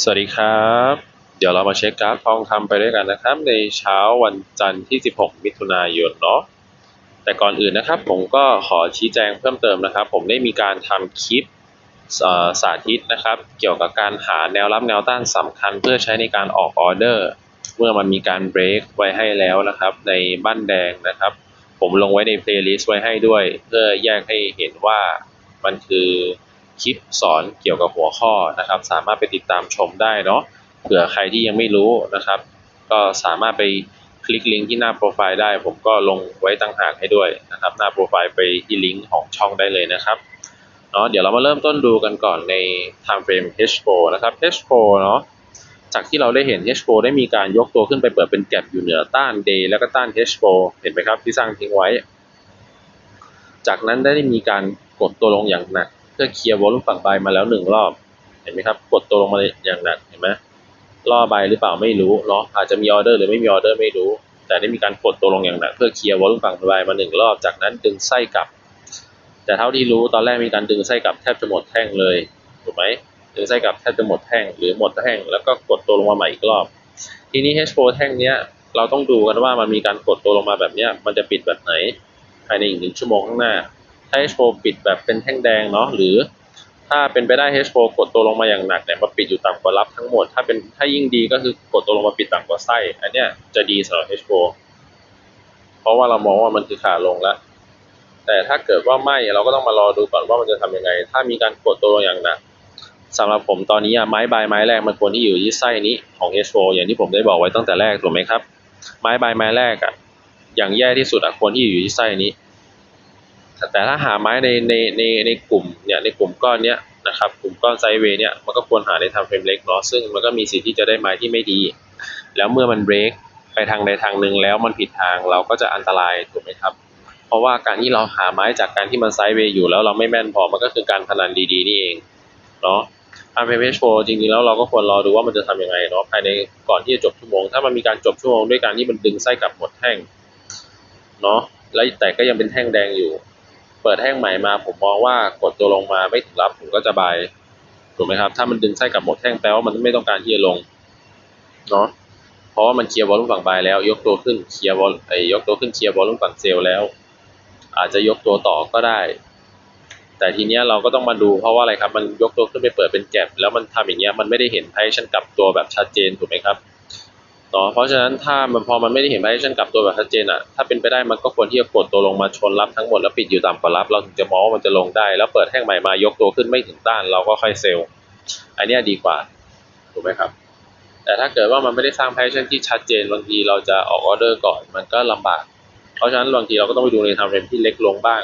สวัสดีครับ เดี๋ยวเรามาเช็คกราฟทองคำไปด้วยกันนะครับ ในเช้าวันจันทร์ที่ 16 มิถุนายนเนาะแต่ก่อนอื่นนะครับ ผมก็ขอชี้แจงเพิ่มเติมนะครับ ผมได้มีการทำคลิปสาธิตนะครับ เกี่ยวกับการหาแนวรับแนวต้านสำคัญ เพื่อใช้ในการออกออเดอร์ เมื่อมันมีการเบรกไว้ให้แล้วนะครับ ในบ้านแดงนะครับ ผมลงไว้ในเพลย์ลิสต์ไว้ให้ด้วย เพื่อแยกให้เห็นว่ามันคือ คลิปสอนเกี่ยวกับหัวข้อนะครับ สามารถไปติดตามชมได้เนาะเผื่อใครที่ยังไม่รู้นะครับ ก็สามารถไปคลิกลิงก์ที่หน้าโปรไฟล์ได้ ผมก็ลงไว้ต่างหากให้ด้วยนะครับ หน้าโปรไฟล์ไปที่ลิงก์ของช่องได้เลยนะครับเนาะเดี๋ยวเรามาเริ่มต้นดูกันก่อนใน time frame H4 นะครับ H4 เนาะจากที่เราได้เห็น H4 ได้มีการยกตัวขึ้นไปเปิดเป็นแก็บอยู่เหนือต้าน Day แล้วก็ต้าน H4 เห็นไหมครับที่สร้างทิ้งไว้ จากนั้นได้มีการกดตัวลงอย่างหนัก เพื่อเคลียร์วอลุ่มฝั่งใบมาแล้วหนึ่งรอบ เห็นไหมครับ กดตัวลงมาอย่างหนักเห็นไหมล่อใบหรือเปล่าไม่รู้เนาะอาจจะมีออเดอร์หรือไม่มีออเดอร์ไม่รู้ แต่ได้มีการกดตัวลงอย่างหนักเพื่อเคลียร์วอลุ่มฝั่งใบมาหนึ่งรอบจากนั้นดึงไส้กลับ แต่เท่าที่รู้ตอนแรกมีการดึงไส้กลับแทบจะหมดแท่งเลยถูกไหมดึงไส้กลับแทบจะหมดแท่งหรือหมดแท่งแล้วก็กดตัวลงมาใหม่อีกรอบ ทีนี้ H4 แท่งเนี้ยเราต้องดูกันว่ามันมีการกดตัวลงมาแบบเนี้ยมันจะปิดแบบไหนภายในอีกหนึ่งชั่วโมงข้างหน้า ถ้า H4 ปิดแบบเป็นแท่งแดงเนาะหรือถ้าเป็นไปได้ H4 กดตัวลงมาอย่างหนักเนี่ยมาปิดอยู่ต่ำกว่ารับทั้งหมด ถ้าเป็นถ้ายิ่งดีก็คือกดตัวลงมาปิดต่ำกว่าไส้ อันเนี้ยจะดีสำหรับ H4 เพราะว่าเรามองว่ามันคือขาลงแล้ว แต่ถ้าเกิดว่าไม่เราก็ต้องมารอดูก่อนว่ามันจะทำยังไง ถ้ามีการกดตัวลงอย่างหนักสำหรับผมตอนนี้ไม้ใบไม้แรกมันควรที่อยู่ที่ไส้นี้ของ H4 อย่างที่ผมได้บอกไว้ตั้งแต่แรกถูกไหมครับ ไม้ใบไม้แรกอะอย่างแย่ที่สุดอะควรที่อยู่ที่ไส้นี้ แต่ถ้าหาไม้ในในในในกลุ่มเนี่ยในกลุ่มก้อนเนี้ยนะครับกลุ่มก้อนไซเวย์เนี่ยมันก็ควรหาในทำเฟรมเล็กเนาะซึ่งมันก็มีสิทธิ์ที่จะได้ไม้ที่ไม่ดี แล้วเมื่อมันเบรกไปทางใดทางหนึ่งแล้วมันผิดทางเราก็จะอันตรายถูกไหมครับ เพราะว่าการที่เราหาไม้จากการที่มันไซเวย์อยู่แล้วเราไม่แม่นพอมันก็คือการพนันดีๆนี่เองเนาะทำเพย์โชจริงๆแล้วเราก็ควรรอดูว่ามันจะทำยังไงเนาะภายในก่อนที่จะจบชั่วโมง ถ้ามันมีการจบชั่วโมงด้วยการที่มันดึงไส้กลับหมดแท่งเนาะแล้วแต่ก็ยังเป็นแท่งแดงอยู่ เปิดแท่งใหม่มาผมมองว่ากดตัวลงมาไม่ถึงรับผมก็จะบายถูกไหมครับ ถ้ามันดึงไส้กลับหมดแท่งแปลว่ามันไม่ต้องการที่จะลงเนาะเพราะว่ามันเคลียร์วอลลุ่มฝั่งบายแล้ว ยกตัวขึ้นเคลียร์วอลไอ้ยกตัวขึ้นเคลียร์วอลลุ่มฝั่งเซลล์แล้ว อาจจะยกตัวต่อก็ได้ แต่ทีเนี้ยเราก็ต้องมาดูเพราะว่าอะไรครับมันยกตัวขึ้นไปเปิดเป็นแก็บแล้วมันทำอย่างเงี้ยมันไม่ได้เห็นไพชันกลับตัวแบบชัดเจนถูกไหมครับ เนาะเพราะฉะนั้นถ้ามันพอมันไม่ได้เห็นไพชันกลับตัวแบบชัดเจนอะถ้าเป็นไปได้มันก็ควรที่จะกดตัวลงมาชนรับทั้งหมดแล้วปิดอยู่ต่ำกว่ารับ เราถึงจะมองว่ามันจะลงได้ แล้วเปิดแท่งใหม่มายกตัวขึ้นไม่ถึงต้าน เราก็ค่อยเซลล์อันเนี้ยดีกว่าถูกไหมครับ แต่ถ้าเกิดว่ามันไม่ได้สร้างแพชชั่นที่ชัดเจนบางทีเราจะออกออเดอร์ก่อนมันก็ลำบาก เพราะฉะนั้นบางทีเราก็ต้องไปดูในทม์เฟรมที่เล็กลงบ้าง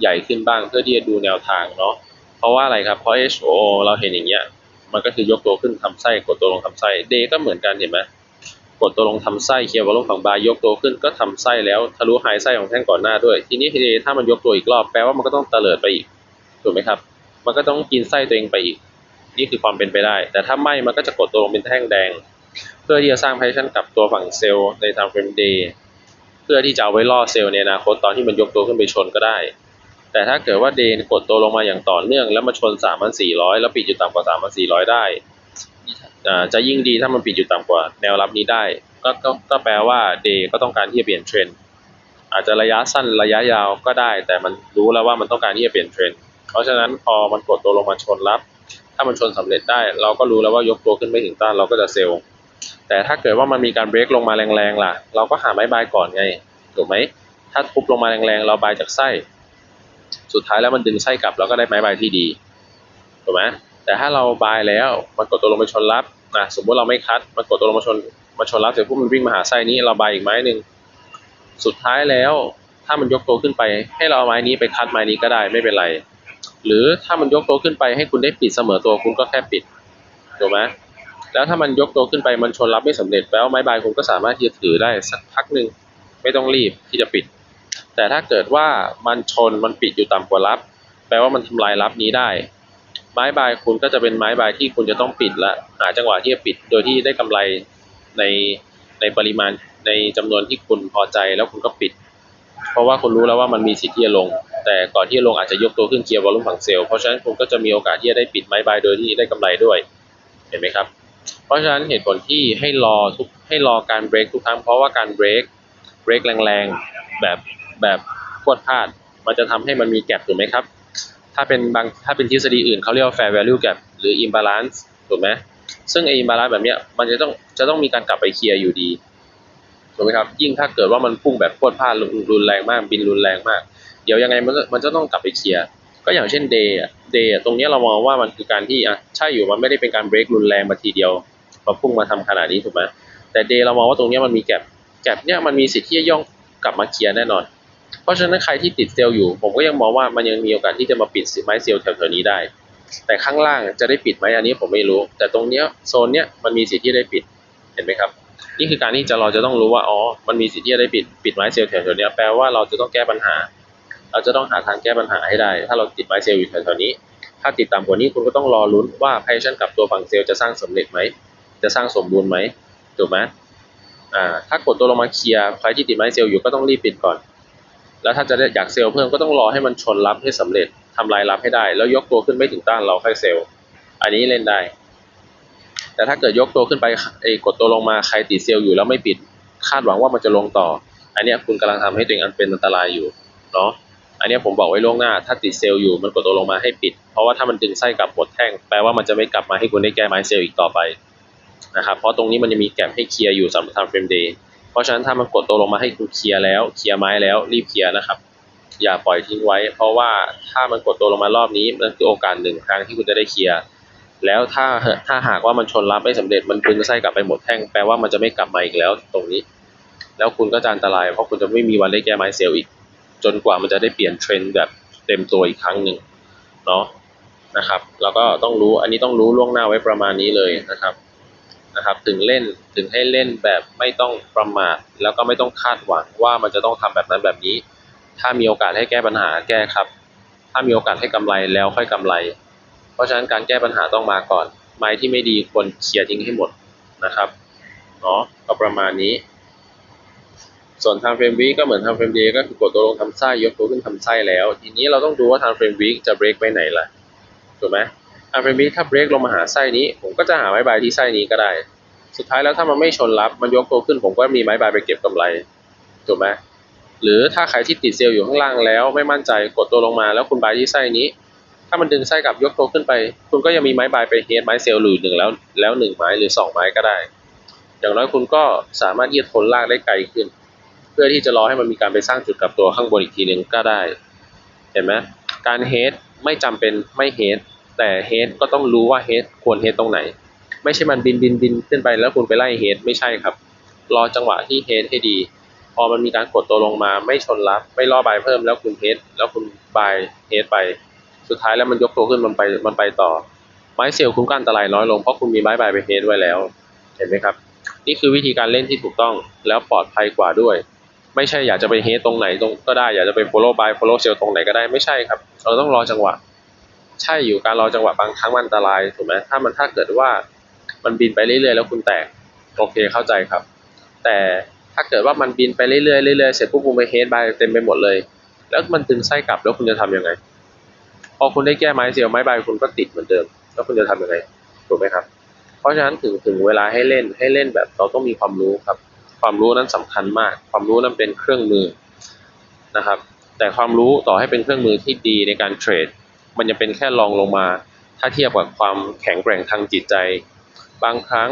ใหญ่ขึ้นบ้างเพื่อที่จะดูแนวทางเนาะเพราะว่าอะไรครับเพราะ HO เราเห็นอย่างเงี้ยมันก็คือยกตัวขึ้นทำไส้กดตัวลงทำไส้ D ก็เหมือนกันเห็นไหม กดตัวลงทำไส้เคลียร์วอลลุ่มฝั่งบายยกตัวขึ้นก็ทำไส้แล้วทะลุไฮไส้ของแท่งก่อนหน้าด้วย ทีนี้ถ้ามันยกตัวอีกรอบแปลว่ามันก็ต้องเตลิดไปอีกถูกไหมครับ มันก็ต้องกินไส้ตัวเองไปอีก นี่คือความเป็นไปได้ แต่ถ้าไม่มันก็จะกดตัวลงเป็นแท่งแดง เพื่อที่จะสร้างไพชันกับตัวฝั่งเซลล์ในทางเฟรม Day เพื่อที่จะเอาไว้ล่อเซลล์ในอนาคตตอนที่มันยกตัวขึ้นไปชนก็ได้ แต่ถ้าเกิดว่าเดนกดตัวลงมาอย่างต่อเนื่องแล้วมาชน 3,400 แล้วปิดอยู่ต่ำกว่า 3,400 ได้อ่า จะยิ่งดีถ้ามันปิดอยู่ต่ำกว่าแนวรับนี้ได้ ก็ก็ก็แปลว่าเดก็ต้องการที่จะเปลี่ยนเทรนด์อาจจะระยะสั้นระยะยาวก็ได้ แต่มันรู้แล้วว่ามันต้องการที่จะเปลี่ยนเทรนด์เพราะฉะนั้นพอมันกดตัวลงมาชนรับ ถ้ามันชนสำเร็จได้ เราก็รู้แล้วว่ายกตัวขึ้นไม่ถึงต้านเราก็จะเซลล์แต่ถ้าเกิดว่ามันมีการเบรกลงมาแรงๆล่ะ เราก็หาไม้บายก่อนไงถูกไหมถ้าทุบลงมาแรงๆเราบายจากไส้ สุดท้ายแล้วมันดึงไส้กลับเราก็ได้ไม้บายที่ดีถูกไหม แต่ถ้าเราบายแล้วมันกดตัวลงไปชนรับนะสมมติเราไม่คัดมันกดตัวลงมาชนมาชนรับเสร็จปุ๊บมันวิ่งมาหาไส้นี้เราบายอีกไม้หนึ่งสุดท้ายแล้วถ้ามันยกตัวขึ้นไป ให้เราเอาไม้นี้ไปคัดไม้นี้ก็ได้ไม่เป็นไร หรือถ้ามันยกตัวขึ้นไปให้คุณได้ปิดเสมอตัวคุณก็แค่ปิดถูกไหมแล้วถ้ามันยกตัวขึ้นไปมันชนรับไม่สำเร็จแปลว่าไม้บายคุณก็สามารถที่จะถือได้สักพักหนึ่งไม่ต้องรีบที่จะปิด แต่ถ้าเกิดว่ามันชนมันปิดอยู่ต่ำกว่ารับ แปลว่ามันทำลายรับนี้ได้ ไม้บายคุณก็จะเป็นไม้บายที่คุณจะต้องปิดละหาจังหวะที่จะปิดโดยที่ได้กำไรในในปริมาณในจำนวนที่คุณพอใจแล้วคุณก็ปิด เพราะว่าคุณรู้แล้วว่ามันมีสิทธิ์ที่จะลง แต่ก่อนที่จะลงอาจจะยกตัวขึ้นเคลียร์วอลลุ่มฝั่งเซลล์เพราะฉะนั้นคุณก็จะมีโอกาสที่จะได้ปิดไม้บายโดยที่ได้กำไรด้วยเห็นไหมครับ เพราะฉะนั้นเหตุผลที่ให้รอทุกให้รอการเบรกทุกครั้งเพราะว่าการเบรกเบรกแรงๆแบบแบบพรวดพลาด มันจะทำให้มันมีแกลบถูกไหมครับ ถ้าเป็นบางถ้าเป็นทฤษฎีอื่นเขาเรียกว่า fair value gap หรือ imbalance ถูกไหมซึ่งไอ้ imbalance แบบเนี้ยมันจะต้องจะต้องมีการกลับไปเคลียร์อยู่ดีถูกไหมครับยิ่งถ้าเกิดว่ามันพุ่งแบบพวดพลาดรุนแรงมากบินรุนแรงมาก เดี๋ยวยังไงมันมันจะต้องกลับไปเคลียร์ก็อย่างเช่น day อะ day อะตรงเนี้ยเรามองว่ามันคือการที่อะใช่อยู่มันไม่ได้เป็นการเบรกรุนแรงมาทีเดียวมาพุ่งมาทำขนาดนี้ถูกไหมแต่ day เรามองว่าตรงเนี้ยมันมีแกลบแกลบเนี้ยมันมีสิทธิ์ที่จะย่องกลับมาเคลียร์แน่นอน เพราะฉะนั้นใครที่ติดเซลล์อยู่ ผมก็ยังมองว่ามันยังมีโอกาสที่จะมาปิดไม้เซลล์แถวๆนี้ได้ แต่ข้างล่างจะได้ปิดไหมอันนี้ผมไม่รู้ แต่ตรงเนี้ยโซนเนี้ยมันมีสิทธิ์ที่ได้ปิดเห็นไหมครับ นี่คือการที่จะเราจะต้องรู้ว่าอ๋อมันมีสิทธิ์ที่จะได้ปิดปิดไม้เซลล์แถวๆนี้แปลว่าเราจะต้องแก้ปัญหา เราจะต้องหาทางแก้ปัญหาให้ได้ ถ้าเราติดไม้เซลล์อยู่แถวๆนี้ ถ้าติดต่ำกว่านี้คุณก็ต้องรอลุ้นว่าไพชันกับตัวฝั่งเซลล์จะสร้างสำเร็จไหมจะสร้างสมบูรณ์ไหมถูกไหมอ่าถ้ากดตัวลงมาเคลียร์ใครที่ติดไม้เซลล์อยู่ก็ต้องรีบปิดก่อน แล้วถ้าจะอยากเซลล์เพิ่มก็ต้องรอให้มันชนรับให้สำเร็จทำลายรับให้ได้ แล้วยกตัวขึ้นไม่ถึงต้านเราค่อยเซลล์ อันนี้เล่นได้ แต่ถ้าเกิดยกตัวขึ้นไปไอ้กดตัวลงมาใครติดเซลล์อยู่แล้วไม่ปิด คาดหวังว่ามันจะลงต่อ อันนี้คุณกำลังทำให้ตัวเองอันเป็นอันตรายอยู่เนาะอันนี้ผมบอกไว้ล่วงหน้า ถ้าติดเซลล์อยู่มันกดตัวลงมาให้ปิด เพราะว่าถ้ามันดึงไส้กลับหมดแท่งแปลว่ามันจะไม่กลับมาให้คุณได้แก้ไม้เซลล์อีกต่อไปนะครับเพราะตรงนี้มันจะมีแก็บให้เคลียร์อยู่สำหรับทำเฟรมเดย์ ราะฉะนั้นถ้ามันกดตัวลงมาให้คุณเคลียร์แล้วเคลียร์ไม้แล้วรีบเคลียร์นะครับ อย่าปล่อยทิ้งไว้ เพราะว่าถ้ามันกดตัวลงมารอบนี้มันคือโอกาสหนึ่งครั้งที่คุณจะได้เคลียร์แล้วถ้าถ้าหากว่ามันชนรับไม่สำเร็จมันดึงไส้กลับไปหมดแท่งแปลว่ามันจะไม่กลับมาอีกแล้วตรงนี้ แล้วคุณก็จะอันตราย เพราะคุณจะไม่มีวันได้แก้ไม้เซลล์อีก จนกว่ามันจะได้เปลี่ยนเทรนด์แบบเต็มตัวอีกครั้งหนึ่งเนาะนะครับ แล้วก็ต้องรู้อันนี้ต้องรู้ล่วงหน้าไว้ประมาณนี้เลยนะครับ นะครับ ถึงเล่นถึงให้เล่นแบบไม่ต้องประมาทแล้วก็ไม่ต้องคาดหวังว่ามันจะต้องทำแบบนั้นแบบนี้ ถ้ามีโอกาสให้แก้ปัญหาแก้ครับ ถ้ามีโอกาสให้กำไรแล้วค่อยกำไร เพราะฉะนั้นการแก้ปัญหาต้องมาก่อน ไม้ที่ไม่ดีควรเคลียร์ทิ้งให้หมดนะครับเนาะก็ประมาณนี้ ส่วนทางเฟรมวีก็เหมือนทางเฟรมเดย์ก็คือกดตัวลงทำไส้ยกตัวขึ้นทำไส้แล้ว ทีนี้เราต้องดูว่าทางเฟรมวีจะเบรกไปไหนล่ะถูกไหม ทางเฟรมวีถ้าเบรกลงมาหาไส้นี้ ผมก็จะหาไม้บายที่ไส้นี้ก็ได้ สุดท้ายแล้วถ้ามันไม่ชนรับมันยกตัวขึ้น ผมก็มีไม้บายไปเก็บกำไรถูกไหมหรือถ้าใครที่ติดเซลล์อยู่ข้างล่างแล้วไม่มั่นใจกดตัวลงมาแล้วคุณบายที่ไส้นี้ ถ้ามันดึงไส้กลับยกตัวขึ้นไป คุณก็ยังมีไม้บายไปเฮดไม้เซลล์หรือหนึ่งแล้วแล้วหนึ่งไม้หรือสองไม้ก็ได้ อย่างน้อยคุณก็สามารถที่จะทนลากได้ไกลขึ้น เพื่อที่จะรอให้มันมีการไปสร้างจุดกลับตัวข้างบนอีกทีหนึ่งก็ได้ เห็นไหมการเฮดไม่จำเป็นไม่เฮด แต่เฮดก็ต้องรู้ว่าเฮดควรเฮดตรงไหน ไม่ใช่มันบินบินบินขึ้นไปแล้วคุณไปไล่เฮดไม่ใช่ครับ รอจังหวะที่เฮดให้ดี พอมันมีการกดตัวลงมาไม่ชนรับ ไม่ล่อบายเพิ่มแล้วคุณเฮดแล้วคุณบายเฮดไป สุดท้ายแล้วมันยกตัวขึ้นมันไปมันไปต่อ ไม้เซลล์คุณก็อันตรายน้อยลงเพราะคุณมีไม้บายไปเฮดไว้แล้ว เห็นไหมครับ นี่คือวิธีการเล่นที่ถูกต้องแล้วปลอดภัยกว่าด้วยไม่ใช่อยากจะไปเฮดตรงไหนตรงก็ได้อยากจะไป follow buy follow sell ตรงไหนก็ได้ไม่ใช่ครับ เราต้องรอจังหวะ ใช่อยู่การรอจังหวะบางครั้งมันอันตรายถูกไหมถ้ามันถ้าเกิดว่ามันบินไปเรื่อยๆแล้วคุณแตกโอเคเข้าใจครับ แต่ถ้าเกิดว่ามันบินไปเรื่อยๆเรื่อยๆเสร็จปุ๊บคุณไปเฮดบายเต็มไปหมดเลย แล้วมันดึงไส้กลับแล้วคุณจะทำยังไง พอคุณได้แก้ไม้เซลล์ไม้บายคุณก็ติดเหมือนเดิม แล้วคุณจะทำยังไงถูกไหมครับ เพราะฉะนั้นถึงถึงเวลาให้เล่นให้เล่นแบบเราต้องมีความรู้ครับ ความรู้นั้นสำคัญมาก ความรู้นั้นเป็นเครื่องมือนะครับ แต่ความรู้ต่อให้เป็นเครื่องมือที่ดีในการเทรด มันยังเป็นแค่รองลงมา ถ้าเทียบกับความแข็งแกร่งทางจิตใจ บางครั้ง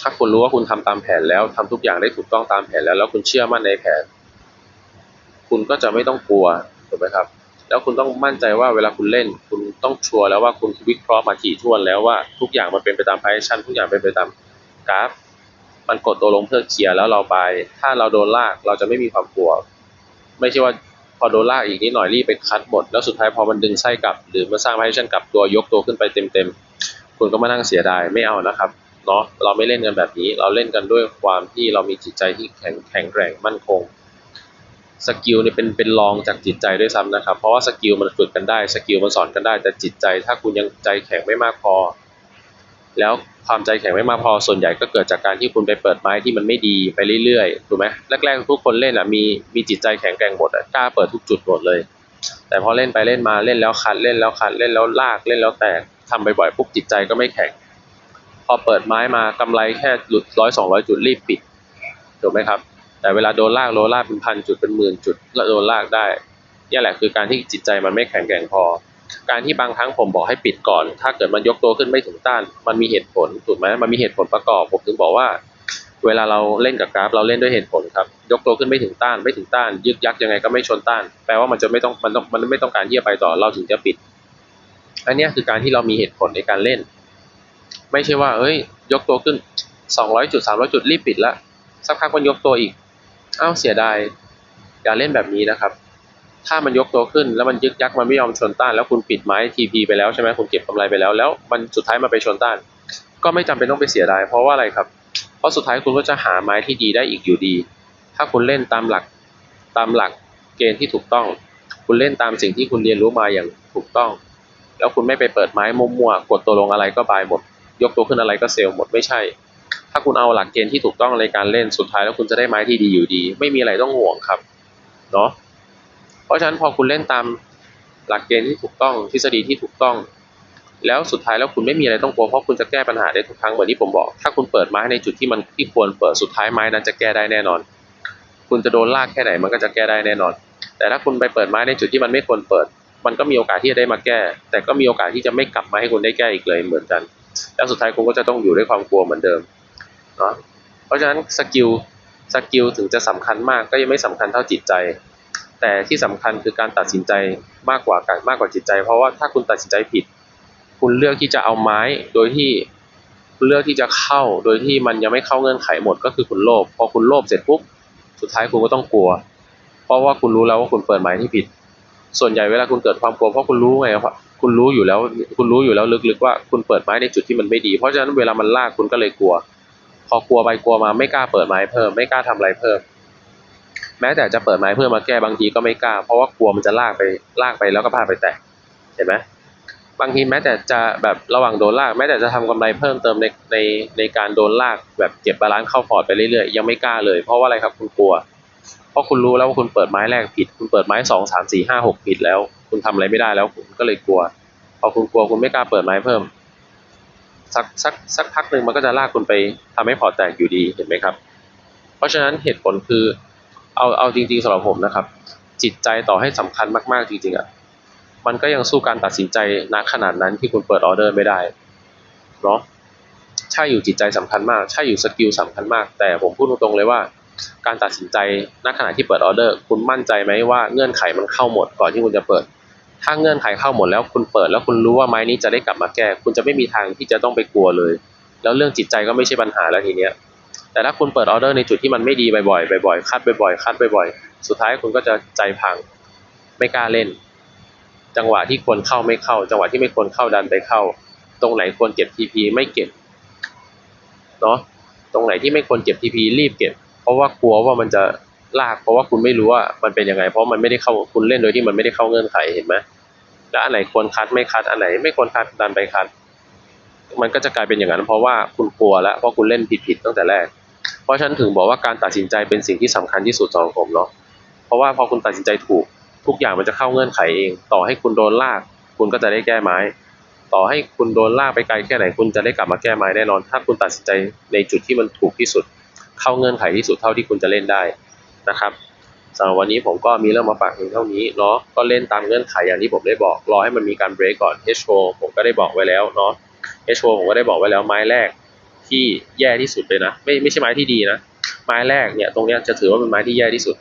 ถ้าคุณรู้ว่าคุณทำตามแผนแล้วทำทุกอย่างได้ถูกต้องตามแผนแล้ว แล้วคุณเชื่อมั่นในแผน คุณก็จะไม่ต้องกลัวถูกไหมครับ แล้วคุณต้องมั่นใจว่าเวลาคุณเล่น คุณต้องชัวร์แล้วว่าคุณวิเคราะห์มาถี่ถ้วนแล้วว่าทุกอย่างมันเป็นไปตามไพชันทุกอย่างเป็นไปตามกราฟมันกดตัวลงเพื่อเคลียร์แล้วเราไป ถ้าเราโดนลากเราจะไม่มีความกลัว ไม่ใช่ว่า พอโดนลากอีกนิดหน่อยรีบไปคัดหมด แล้วสุดท้ายพอมันดึงไส้กลับ หรือมันสร้างไพชันกลับตัวยกตัวขึ้นไปเต็มๆ คุณก็มานั่งเสียดายไม่เอานะครับเนาะเราไม่เล่นกันแบบนี้ เราเล่นกันด้วยความที่เรามีจิตใจที่แข็งแข็งแกร่งมั่นคงสกิลเนี่ยเป็นเป็นรองจากจิตใจด้วยซ้ำนะครับ เพราะว่าสกิลมันฝึกกันได้สกิลมันสอนกันได้แต่จิตใจ ถ้าคุณยังใจแข็งไม่มากพอ แล้วความใจแข็งไม่มากพอส่วนใหญ่ก็เกิดจากการที่คุณไปเปิดไม้ที่มันไม่ดีไปเรื่อยๆถูกไหมแรกๆทุกคนเล่นอะมีมีจิตใจแข็งแกร่งหมดอะกล้าเปิดทุกจุดหมดเลย แต่พอเล่นไปเล่นมาเล่นแล้วคัดเล่นแล้วคัดเล่นแล้วลากเล่นแล้วแตกทำบ่อยๆปุ๊บจิตใจก็ไม่แข็ง พอเปิดไม้มากำไรแค่หลุดร้อยสองร้อยจุดรีบปิดถูกไหมครับ แต่เวลาโดนลากโดนลากเป็นพันจุดเป็นหมื่นจุดแล้วโดนลากได้เนี่ยแหละคือการที่จิตใจมันไม่แข็งแกร่งพอ การที่บางครั้งผมบอกให้ปิดก่อน ถ้าเกิดมันยกตัวขึ้นไม่ถึงต้าน มันมีเหตุผลถูกไหมมันมีเหตุผลประกอบผมถึงบอกว่า เวลาเราเล่นกับกราฟเราเล่นด้วยเหตุผลครับ ยกตัวขึ้นไม่ถึงต้าน ไม่ถึงต้าน ยึกยักยังไงก็ไม่ชนต้าน แปลว่ามันจะไม่ต้องมันต้องมันไม่ต้องการที่จะไปต่อเราถึงจะปิด อันนี้คือการที่เรามีเหตุผลในการเล่น ไม่ใช่ว่าเอ้ย ยกตัวขึ้นสองร้อยจุดสามร้อยจุดรีบปิดละสักพักมันยกตัวอีกอ้าวเสียดายอย่าเล่นแบบนี้นะครับ ถ้ามันยกตัวขึ้นแล้วมันยึกยักมันไม่ยอมชนต้าน แล้วคุณปิดไม้ TP ไปแล้วใช่ไหมคุณเก็บกำไรไปแล้ว แล้วมันสุดท้ายมาไปชนต้าน ก็ไม่จำเป็นต้องไปเสียดายเพราะว่าอะไรครับ เพราะสุดท้ายคุณก็จะหาไม้ที่ดีได้อีกอยู่ดี ถ้าคุณเล่นตามหลักตามหลักเกณฑ์ที่ถูกต้อง คุณเล่นตามสิ่งที่คุณเรียนรู้มาอย่างถูกต้อง แล้วคุณไม่ไปเปิดไม้มั่วๆกดตัวลงอะไรก็บายหมด ยกตัวขึ้นอะไรก็เซลล์หมดไม่ใช่ ถ้าคุณเอาหลักเกณฑ์ที่ถูกต้องในการเล่นสุดท้ายแล้วคุณจะได้ไม้ที่ดีอยู่ดี ไม่มีอะไรต้องห่วงครับเนาะ ราะฉะนั้นพอคุณเล่นตามหลักเกณฑ์ที่ถูกต้องทฤษฎีที่ถูกต้อง แล้วสุดท้ายแล้วคุณไม่มีอะไรต้องกลัวเพราะคุณจะแก้ปัญหาได้ทุกครั้งเหมือนที่ผมบอก ถ้าคุณเปิดไม้ในจุดที่มันที่ควรเปิดสุดท้ายไม้นั้นจะแก้ได้แน่นอน คุณจะโดนลากแค่ไหนมันก็จะแก้ได้แน่นอน แต่ถ้าคุณไปเปิดไม้ในจุดที่มันไม่ควรเปิด มันก็มีโอกาสที่จะได้มาแก้ แต่ก็มีโอกาสที่จะไม่กลับมาให้คุณได้แก้อีกเลยเหมือนกัน แล้วสุดท้ายคุณก็จะต้องอยู่ด้วยความกลัวเหมือนเดิมเนาะเพราะฉะนั้นสกิลสกิลถึงจะสำคัญมากก็ยังไม่สำคัญเท่าจิตใจ แต่ที่สำคัญคือการตัดสินใจมากกว่าการมากกว่าจิตใจ เพราะว่าถ้าคุณตัดสินใจผิด คุณเลือกที่จะเอาไม้โดยที่คุณเลือกที่จะเข้า โดยที่มันยังไม่เข้าเงื่อนไขหมดก็คือคุณโลภพอคุณโลภเสร็จปุ๊บสุดท้ายคุณก็ต้องกลัว เพราะว่าคุณรู้แล้วว่าคุณเปิดไม้ที่ผิด ส่วนใหญ่เวลาคุณเกิดความกลัวเพราะคุณรู้ไงว่าคุณรู้อยู่แล้ว คุณรู้อยู่แล้วลึกๆว่าคุณเปิดไม้ในจุดที่มันไม่ดี เพราะฉะนั้นเวลามันลากคุณก็เลยกลัว พอกลัวไปกลัวมาไม่กล้าเปิดไม้เพิ่ม ไม่กล้าทำอะไรเพิ่ม แม้แต่จะเปิดไม้เพิ่มมาแก้บางทีก็ไม่กล้า เพราะว่ากลัวมันจะลากไปลากไปแล้วก็พาไปแตกเห็นไหมบางทีแม้แต่จะแบบระหว่างโดนลาก แม้แต่จะทำกำไรเพิ่มเติมในในในการโดนลาก แบบเก็บบาลานซ์เข้าพอร์ตไปเรื่อยๆยังไม่กล้าเลย เพราะว่าอะไรครับคุณกลัว เพราะคุณรู้แล้วว่าคุณเปิดไม้แรกผิด คุณเปิดไม้สองสามสี่ห้าหกผิดแล้ว คุณทำอะไรไม่ได้แล้วคุณก็เลยกลัว พอคุณกลัวคุณไม่กล้าเปิดไม้เพิ่ม สักสักสักพักหนึ่งมันก็จะลากคุณไปทำให้พอร์ตแตกอยู่ดีเห็นไหมครับ เพราะฉะนั้นเหตุผลคือ เอาเอาจริงๆสำหรับผมนะครับ จิตใจต่อให้สำคัญมากๆจริงๆอะมันก็ยังสู้การตัดสินใจณขนาดนั้นที่คุณเปิดออเดอร์ไม่ได้เนาะใช่อยู่จิตใจสำคัญมาก ใช่อยู่สกิลสำคัญมาก แต่ผมพูดตรงๆเลยว่า การตัดสินใจณขณะที่เปิดออเดอร์ คุณมั่นใจไหมว่าเงื่อนไขมันเข้าหมดก่อนที่คุณจะเปิด ถ้าเงื่อนไขเข้าหมดแล้วคุณเปิดแล้วคุณรู้ว่าไม้นี้จะได้กลับมาแก้ คุณจะไม่มีทางที่จะต้องไปกลัวเลย แล้วเรื่องจิตใจก็ไม่ใช่ปัญหาแล้วทีเนี้ย แต่ถ้าคุณเปิดออเดอร์ในจุดที่มันไม่ดีบ่อยๆบ่อยๆคัดบ่อยๆคัดบ่อยๆสุดท้ายคุณก็จะใจพังไม่กล้าเล่น จังหวะที่ควรเข้าไม่เข้า จังหวะที่ไม่ควรเข้าดันไปเข้า ตรงไหนควรเก็บ TP ไม่เก็บเนาะตรงไหนที่ไม่ควรเก็บ TP รีบเก็บ เพราะว่ากลัวว่ามันจะลากเพราะว่าคุณไม่รู้ว่ามันเป็นยังไง เพราะมันไม่ได้เข้าคุณเล่นโดยที่มันไม่ได้เข้าเงื่อนไขเห็นไหมแล้วอันไหนควรคัดไม่คัดอันไหนไม่ควรคัดดันไปคัด มันก็จะกลายเป็นอย่างนั้นเพราะว่าคุณกลัวแล้วเพราะคุณเล่นผิดๆตั้งแต่แรก เพราะฉันถึงบอกว่าการตัดสินใจเป็นสิ่งที่สำคัญที่สุดสำหรับผมเนาะเพราะว่าพอคุณตัดสินใจถูกทุกอย่างมันจะเข้าเงื่อนไขเอง ต่อให้คุณโดนลาก คุณก็จะได้แก้ไม้ ต่อให้คุณโดนลากไปไกลแค่ไหนคุณจะได้กลับมาแก้ไม้แน่นอน ถ้าคุณตัดสินใจในจุดที่มันถูกที่สุด เข้าเงื่อนไขที่สุดเท่าที่คุณจะเล่นได้นะครับสำหรับวันนี้ผมก็มีเรื่องมาฝากเพียงเท่านี้เนาะก็เล่นตามเงื่อนไขอย่างที่ผมได้บอก รอให้มันมีการเบรกก่อน H4 ผมก็ได้บอกไว้แล้วเนาะ H4 ผมก็ได้บอกไว้แล้วไม้แรก ที่แย่ที่สุดเลยนะไม่ไม่ใช่ไม้ที่ดีนะไม้แรกเนี่ยตรงเนี้ยจะถือว่าเป็นไม้ที่แย่ที่สุด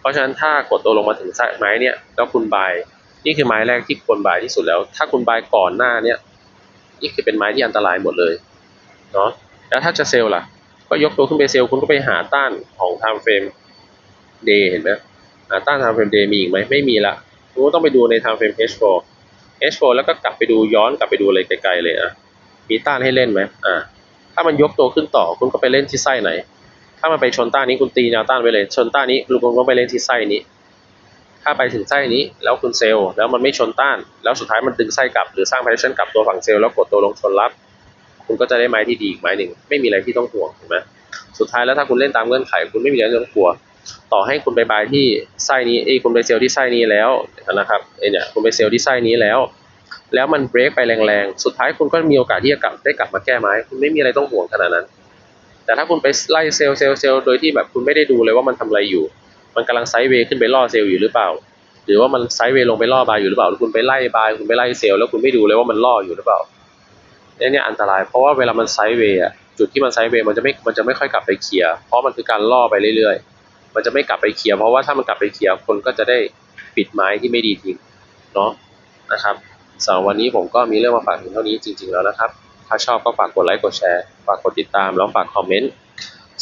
เพราะฉะนั้นถ้ากดตัวลงมาถึงไม้เนี่ยแล้วคุณบายนี่คือไม้แรกที่ควรบายที่สุดแล้ว ถ้าคุณบายก่อนหน้าเนี่ยนี่คือเป็นไม้ที่อันตรายหมดเลยเนาะแล้วถ้าจะเซลล์ล่ะ ก็ยกตัวขึ้นไปเซลล์คุณก็ไปหาต้านของ time frame day เห็นไหมหาต้าน time frame day มีอีกไหมไม่มีละคุณก็ต้องไปดูใน time frame H4 H4 แล้วก็กลับไปดูย้อนกลับไปดูอะไรไกลๆเลยอะมีต้านให้เล่นไหมอ่า ถ้ามันยกตัวขึ้นต่อคุณก็ไปเล่นที่ไส้ไหน ถ้ามันไปชนต้านนี้คุณตีแนวต้านไปเลย ชนต้านนี้คุณก็ไปเล่นที่ไส้นี้ ถ้าไปถึงไส้นี้แล้วคุณเซลล์แล้วมันไม่ชนต้าน แล้วสุดท้ายมันดึงไส้กลับหรือสร้าง position กลับตัวฝั่งเซลล์แล้วกดตัวลงชนรับ คุณก็จะได้ไม้ที่ดีอีกไม้หนึ่งไม่มีอะไรที่ต้องห่วงถูกไหมสุดท้ายแล้วถ้าคุณเล่นตามเงื่อนไข คุณไม่มีอะไรต้องกลัว ต่อให้คุณไปบายที่ไส้นี้เอ้คุณไปเซลล์ที่ไส้นี้แล้วนะครับเอ้เนี่ยคุณไปเซลล์ที่ไส้นี้แล้ว แล้วมันเบรกไปแรงๆ สุดท้ายคุณก็มีโอกาสที่จะกลับได้กลับมาแก้ไม้ คุณไม่มีอะไรต้องห่วงขนาดนั้น แต่ถ้าคุณไปไล่เซลล์เซลล์เซลล์โดยที่แบบคุณไม่ได้ดูเลยว่ามันทำอะไรอยู่ มันกำลังไซด์เวย์ขึ้นไปล่อเซลล์อยู่หรือเปล่า หรือว่ามันไซด์เวย์ลงไปล่อบายอยู่หรือเปล่าหรือคุณไปไล่บายคุณไปไล่เซลล์แล้วคุณไม่ดูเลยว่ามันล่ออยู่หรือเปล่าเนี่ยเนี่ยอันตราย เพราะว่าเวลามันไซด์เวย์อะจุดที่มันไซด์เวย์มันจะไม่ มันจะไม่ค่อยกลับไปเคลียร์ เพราะมันคือการล่อไปเรื่อยๆ มันจะไม่กลับไปเคลียร์ เพราะว่าถ้ามันกลับไปเคลียร์คนก็จะได้ปิดไม้ที่ไม่ดีทิ้งเนาะนะครับ สำหรับวันนี้ผมก็มีเรื่องมาฝากเพียงเท่านี้จริง ๆ แล้วนะครับ ถ้าชอบก็ฝากกดไลค์กดแชร์ ฝากกดติดตามแล้วฝากคอมเมนต์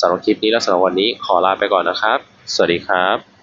สำหรับคลิปนี้และสำหรับวันนี้ขอลาไปก่อนนะครับ สวัสดีครับ